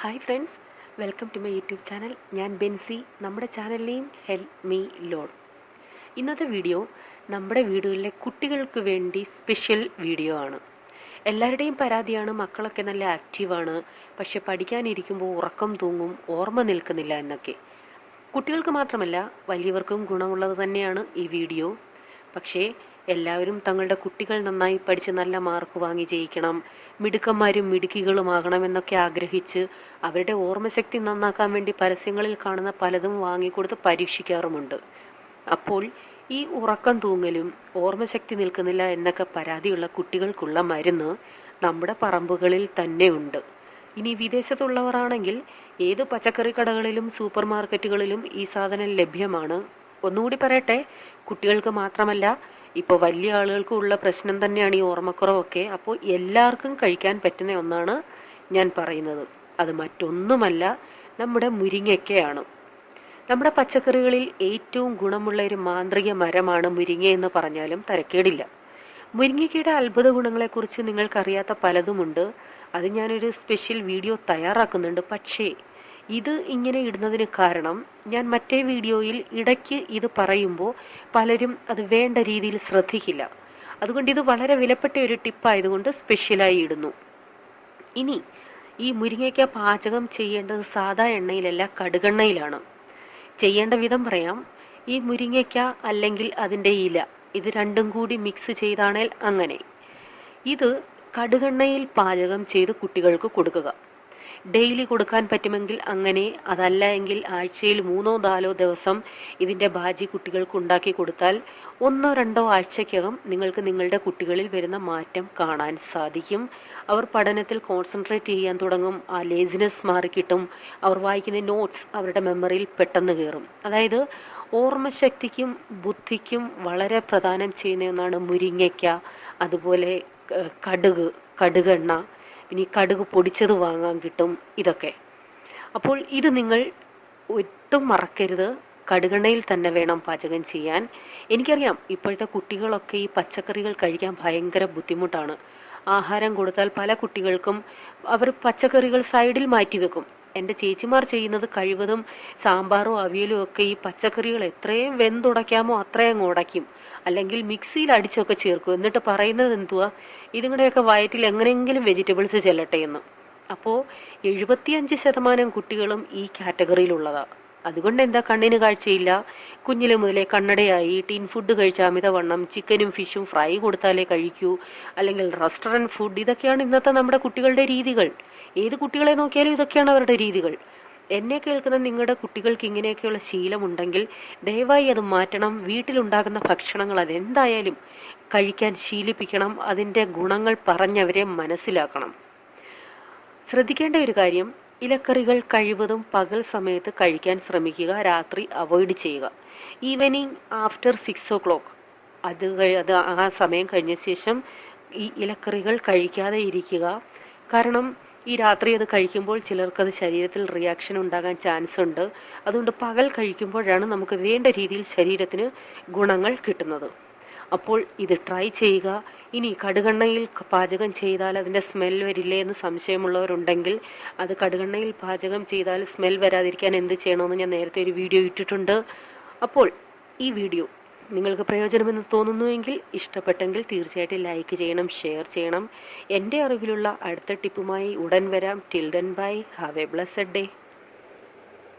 Hi friends welcome to my YouTube channel. ഞാൻ ബെൻസി നമ്മുടെ ചാനലിനെയും ഹെൽപ്പ് മീ ലോൺ. ഇന്നത്തെ വീഡിയോ നമ്മുടെ വീടുകളിലെ കുട്ടികൾക്ക് വേണ്ടി സ്പെഷ്യൽ വീഡിയോ ആണ്. എല്ലാവരുടെയും പരാതിയാണ് മക്കളൊക്കെ നല്ല ആക്റ്റീവാണ് പക്ഷെ പഠിക്കാനിരിക്കുമ്പോൾ ഉറക്കം തൂങ്ങും ഓർമ്മ നിൽക്കുന്നില്ല എന്നൊക്കെ. കുട്ടികൾക്ക് മാത്രമല്ല വലിയവർക്കും ഗുണമുള്ളത് തന്നെയാണ് ഈ വീഡിയോ. പക്ഷേ എല്ലാവരും തങ്ങളുടെ കുട്ടികൾ നന്നായി പഠിച്ച് നല്ല മാർക്ക് വാങ്ങി ജയിക്കണം. മിടുക്കന്മാരും മിടുക്കികളുമാകണമെന്നൊക്കെ ആഗ്രഹിച്ച് അവരുടെ ഓർമ്മശക്തി നന്നാക്കാൻ വേണ്ടി പരസ്യങ്ങളിൽ കാണുന്ന പലതും വാങ്ങിക്കൊടുത്ത് പരീക്ഷിക്കാറുമുണ്ട്. അപ്പോൾ ഈ ഉറക്കം തൂങ്ങലും ഓർമ്മശക്തി നിൽക്കുന്നില്ല എന്നൊക്കെ പരാതിയുള്ള കുട്ടികൾക്കുള്ള മരുന്ന് നമ്മുടെ പറമ്പുകളിൽ തന്നെ ഉണ്ട്. ഇനി വിദേശത്തുള്ളവരാണെങ്കിൽ ഏത് പച്ചക്കറി കടകളിലും സൂപ്പർ മാർക്കറ്റുകളിലും ഈ സാധനം ലഭ്യമാണ്. ഒന്നുകൂടി പറയട്ടെ കുട്ടികൾക്ക് മാത്രമല്ല ഇപ്പോൾ വലിയ ആളുകൾക്കുള്ള പ്രശ്നം തന്നെയാണ് ഈ ഓർമ്മക്കുറവൊക്കെ. അപ്പോൾ എല്ലാവർക്കും കഴിക്കാൻ പറ്റുന്ന ഒന്നാണ് ഞാൻ പറയുന്നത്. അത് മറ്റൊന്നുമല്ല നമ്മുടെ മുരിങ്ങയ്ക്കയാണ്. നമ്മുടെ പച്ചക്കറികളിൽ ഏറ്റവും ഗുണമുള്ള ഒരു മാന്ത്രിക മരമാണ് മുരിങ്ങ എന്ന് പറഞ്ഞാലും തരക്കേടില്ല. മുരിങ്ങയ്ക്കയുടെ അത്ഭുത ഗുണങ്ങളെക്കുറിച്ച് നിങ്ങൾക്കറിയാത്ത പലതുമുണ്ട്. അത് ഞാനൊരു സ്പെഷ്യൽ വീഡിയോ തയ്യാറാക്കുന്നുണ്ട്. പക്ഷേ ഇത് ഇങ്ങനെ ഇടുന്നതിന് കാരണം ഞാൻ മറ്റേ വീഡിയോയിൽ ഇടയ്ക്ക് ഇത് പറയുമ്പോൾ പലരും അത് വേണ്ട രീതിയിൽ ശ്രദ്ധിക്കില്ല. അതുകൊണ്ട് ഇത് വളരെ വിലപ്പെട്ട ഒരു ടിപ്പായതുകൊണ്ട് സ്പെഷ്യലായി ഇടുന്നു. ഇനി ഈ മുരിങ്ങയ്ക്ക പാചകം ചെയ്യേണ്ടത് സാധാ എണ്ണയിലല്ല കടുകെണ്ണയിലാണ്. ചെയ്യേണ്ട വിധം പറയാം ഈ മുരിങ്ങയ്ക്ക അല്ലെങ്കിൽ അതിന്റെ ഇല ഇത് രണ്ടും കൂടി മിക്സ് ചെയ്താണേൽ അങ്ങനെ. ഇത് കടുകെണ്ണയിൽ പാചകം ചെയ്ത് കുട്ടികൾക്ക് കൊടുക്കുക. ഡെയിലി കൊടുക്കാൻ പറ്റുമെങ്കിൽ അങ്ങനെ അതല്ല എങ്കിൽ ആഴ്ചയിൽ മൂന്നോ നാലോ ദിവസം ഇതിന്റെ ബാജി കുട്ടികൾക്ക് ഉണ്ടാക്കി കൊടുത്താൽ ഒന്നോ രണ്ടോ ആഴ്ചയ്ക്കകം നിങ്ങൾക്ക് നിങ്ങളുടെ കുട്ടികളിൽ വരുന്ന മാറ്റം കാണാൻ സാധിക്കും. അവർ പഠനത്തിൽ കോൺസെൻട്രേറ്റ് ചെയ്യാൻ തുടങ്ങും ആ ലേസിനെസ് മാറിക്കിട്ടും അവർ വായിക്കുന്ന നോട്ട്സ് അവരുടെ മെമ്മറിയിൽ പെട്ടെന്ന് കയറും അതായത് ഓർമ്മശക്തിക്കും ബുദ്ധിക്കും വളരെ പ്രധാനം ചെയ്യുന്ന ഒന്നാണ് മുരിങ്ങയ്ക്ക അതുപോലെ കടുക് കടുകെണ്ണ പിന്നെ ഈ കടുക് പൊടിച്ചത് വാങ്ങാൻ കിട്ടും ഇതൊക്കെ. അപ്പോൾ ഇത് നിങ്ങൾ ഒട്ടും മറക്കരുത്. കടുകെണ്ണയിൽ തന്നെ വേണം പാചകം ചെയ്യാൻ. എനിക്കറിയാം ഇപ്പോഴത്തെ കുട്ടികളൊക്കെ ഈ പച്ചക്കറികൾ കഴിക്കാൻ ഭയങ്കര ബുദ്ധിമുട്ടാണ്. ആഹാരം കൊടുത്താൽ പല കുട്ടികൾക്കും അവർ പച്ചക്കറികൾ സൈഡിൽ മാറ്റി വെക്കും. എന്റെ ചേച്ചിമാർ ചെയ്യുന്നത് കഴിവതും സാമ്പാറും അവിയലും ഒക്കെ ഈ പച്ചക്കറികൾ എത്രയും വെന്തുടയ്ക്കാമോ അത്രയും അങ്ങ് ഉടയ്ക്കും. അല്ലെങ്കിൽ മിക്സിയിൽ അടിച്ചൊക്കെ ചേർക്കും. എന്നിട്ട് പറയുന്നത് എന്തുവാ? ഇതുങ്ങളുടെയൊക്കെ വയറ്റിൽ എങ്ങനെയെങ്കിലും വെജിറ്റബിൾസ് ചെല്ലട്ടെ എന്ന്. അപ്പോൾ എഴുപത്തിയഞ്ച് ശതമാനം കുട്ടികളും ഈ കാറ്റഗറിയിലുള്ളതാണ് അതുകൊണ്ട് എന്താ കണ്ണിന് കാഴ്ചയില്ല? കുഞ്ഞിലെ മുതലേ കണ്ണടയായി ടീൻ ഫുഡ് കഴിച്ച അമിതവണ്ണം ചിക്കനും ഫിഷും ഫ്രൈ കൊടുത്താലേ കഴിക്കൂ. അല്ലെങ്കിൽ റെസ്റ്റോറന്റ് ഫുഡ് ഇതൊക്കെയാണ് ഇന്നത്തെ നമ്മുടെ കുട്ടികളുടെ രീതികൾ. ഏത് കുട്ടികളെ നോക്കിയാലും ഇതൊക്കെയാണ് അവരുടെ രീതികൾ. എന്നെ കേൾക്കുന്ന നിങ്ങളുടെ കുട്ടികൾക്ക് ഇങ്ങനെയൊക്കെയുള്ള ശീലമുണ്ടെങ്കിൽ ദയവായി അത് മാറ്റണം. വീട്ടിലുണ്ടാകുന്ന ഭക്ഷണങ്ങൾ അതെന്തായാലും കഴിക്കാൻ ശീലിപ്പിക്കണം. അതിന്റെ ഗുണങ്ങൾ പറഞ്ഞവരെ മനസ്സിലാക്കണം. ശ്രദ്ധിക്കേണ്ട ഒരു കാര്യം ഇലക്കറികൾ കഴിവതും പകൽ സമയത്ത് കഴിക്കാൻ ശ്രമിക്കുക രാത്രി അവോയ്ഡ് ചെയ്യുക. Evening after six o'clock അത് അത് ആ സമയം കഴിഞ്ഞ ശേഷം ഈ ഇലക്കറികൾ കഴിക്കാതെ ഇരിക്കുക. കാരണം ഈ രാത്രി അത് കഴിക്കുമ്പോൾ ചിലർക്കത് ശരീരത്തിൽ റിയാക്ഷൻ ഉണ്ടാകാൻ ചാൻസ് ഉണ്ട്. അതുകൊണ്ട് പകൽ കഴിക്കുമ്പോഴാണ് നമുക്ക് വേണ്ട രീതിയിൽ ശരീരത്തിന് ഗുണങ്ങൾ കിട്ടുന്നത്. അപ്പോൾ ഇത് ട്രൈ ചെയ്യുക. ഇനി കടുകെണ്ണയിൽ പാചകം ചെയ്താൽ അതിന്റെ സ്മെൽ വരില്ലേ എന്ന് സംശയമുള്ളവരുണ്ടെങ്കിൽ അത് കടുകെണ്ണയിൽ പാചകം ചെയ്താൽ സ്മെൽ വരാതിരിക്കാൻ എന്ത് ചെയ്യണമെന്ന് ഞാൻ നേരത്തെ ഒരു വീഡിയോ ഇട്ടിട്ടുണ്ട്. അപ്പോൾ ഈ വീഡിയോ നിങ്ങൾക്ക് പ്രയോജനമെന്ന് തോന്നുന്നുവെങ്കിൽ ഇഷ്ടപ്പെട്ടെങ്കിൽ തീർച്ചയായിട്ടും ലൈക്ക് ചെയ്യണം ഷെയർ ചെയ്യണം. എന്റെ അറിവിലുള്ള അടുത്ത ടിപ്പുമായി ഉടൻ വരാം. Till then bye have a blessed day